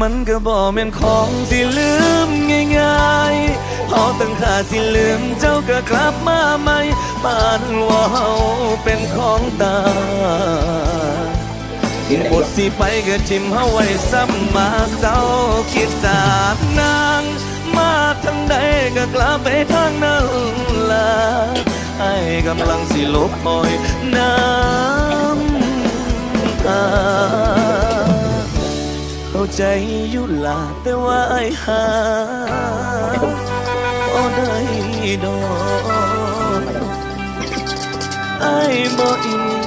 มันก็บ่แม่นของสิลืมง่ายๆพอตั้งค่าสิลืมเจ้าก็กลับมาใหม่ปานว่าเฮาเป็นของตายบทสิไปก็ทิมเฮาไว้ซ้ำมาเศร้าคิดจากนางมาทางใดก็กลับไปทางนั้นล่ะไอ้กำลังสิลบปล่อยน้ำตา ใจอยู่ลาแต่ว่าไอ้หาบ่ได้ดอกไอ้บ่อิน